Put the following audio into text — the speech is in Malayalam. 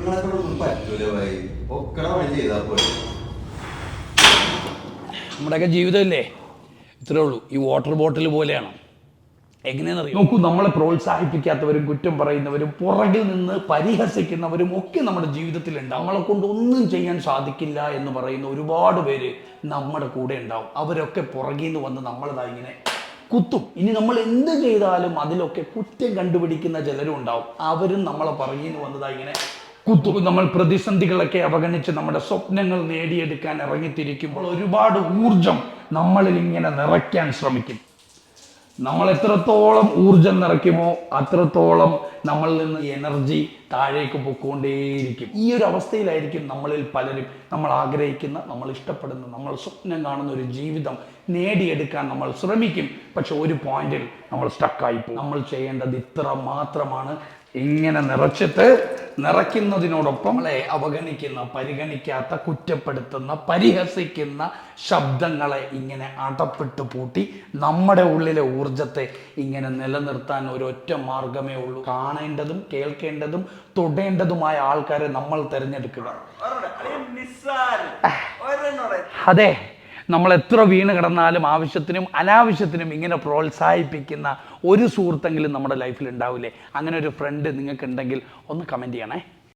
പെണ്ണുങ്ങളെ കൊണ്ടൊന്നും പറ്റൂല ഭായി നമ്മുടെയൊക്കെ ജീവിതമില്ലേ? ഇത്രേ ഉള്ളൂ. ഈ വാട്ടർ ബോട്ടിൽ പോലെയാണ്. എങ്ങനെയാണെന്നറിയാം? നോക്കൂ നമ്മളെ പ്രോത്സാഹിപ്പിക്കാത്തവരും കുറ്റം പറയുന്നവരും പുറകിൽ നിന്ന് പരിഹസിക്കുന്നവരും ഒക്കെ നമ്മുടെ ജീവിതത്തിൽ ഉണ്ടാവും നമ്മളെ കൊണ്ട് ഒന്നും ചെയ്യാൻ സാധിക്കില്ല എന്ന് പറയുന്ന ഒരുപാട് പേര് നമ്മുടെ കൂടെ ഉണ്ടാവും. അവരൊക്കെ പുറകിൽ നിന്ന് വന്ന് നമ്മളതാ ഇങ്ങനെ കുത്തും. ഇനി നമ്മൾ എന്ത് ചെയ്താലും അതിലൊക്കെ കുറ്റം കണ്ടുപിടിക്കുന്ന ചിലരും ഉണ്ടാവും. അവരും നമ്മളെ പുറകിൽ നിന്ന് വന്നതാ ഇങ്ങനെ കുത്തു നമ്മൾ പ്രതിസന്ധികളൊക്കെ അവഗണിച്ച് നമ്മുടെ സ്വപ്നങ്ങൾ നേടിയെടുക്കാൻ ഇറങ്ങിത്തിരിക്കുമ്പോൾ ഒരുപാട് ഊർജം നമ്മളിൽ ഇങ്ങനെ നിറയ്ക്കാൻ ശ്രമിക്കും. നമ്മൾ എത്രത്തോളം ഊർജം നിറയ്ക്കുമോ അത്രത്തോളം നമ്മളിൽ നിന്ന് എനർജി താഴേക്ക് പൊക്കോണ്ടേയിരിക്കും ഈ ഒരു അവസ്ഥയിലായിരിക്കും നമ്മളിൽ പലരും നമ്മൾ ആഗ്രഹിക്കുന്ന നമ്മൾ ഇഷ്ടപ്പെടുന്ന നമ്മൾ സ്വപ്നം കാണുന്ന ഒരു ജീവിതം നേടിയെടുക്കാൻ നമ്മൾ ശ്രമിക്കും. പക്ഷെ ഒരു പോയിന്റിൽ നമ്മൾ സ്റ്റക്കായി പോകും. നമ്മൾ ചെയ്യേണ്ടത് ഇത്ര മാത്രമാണ്. ഇങ്ങനെ നിറച്ചിട്ട് നിറയ്ക്കുന്നതിനോടൊപ്പം നമ്മളെ അവഗണിക്കുന്ന പരിഗണിക്കാത്ത കുറ്റപ്പെടുത്തുന്ന പരിഹസിക്കുന്ന ശബ്ദങ്ങളെ ഇങ്ങനെ അടപ്പിട്ട് പൂട്ടി നമ്മുടെ ഉള്ളിലെ ഊർജത്തെ ഇങ്ങനെ നിലനിർത്താൻ ഒരൊറ്റ മാർഗമേ ഉള്ളൂ. കാണേണ്ടതും കേൾക്കേണ്ടതും തൊടേണ്ടതുമായ ആൾക്കാരെ നമ്മൾ തിരഞ്ഞെടുക്കുക. അതെ. നമ്മൾ എത്ര വീണ് കിടന്നാലും ആവശ്യത്തിനും അനാവശ്യത്തിനും ഇങ്ങനെ പ്രോത്സാഹിപ്പിക്കുന്ന ഒരു സുഹൃത്തെങ്കിലും നമ്മുടെ ലൈഫിൽ ഉണ്ടാവില്ലേ? അങ്ങനെ ഒരു ഫ്രണ്ട് നിങ്ങൾക്കുണ്ടെങ്കിൽ ഒന്ന് കമന്റ് ചെയ്യണേ.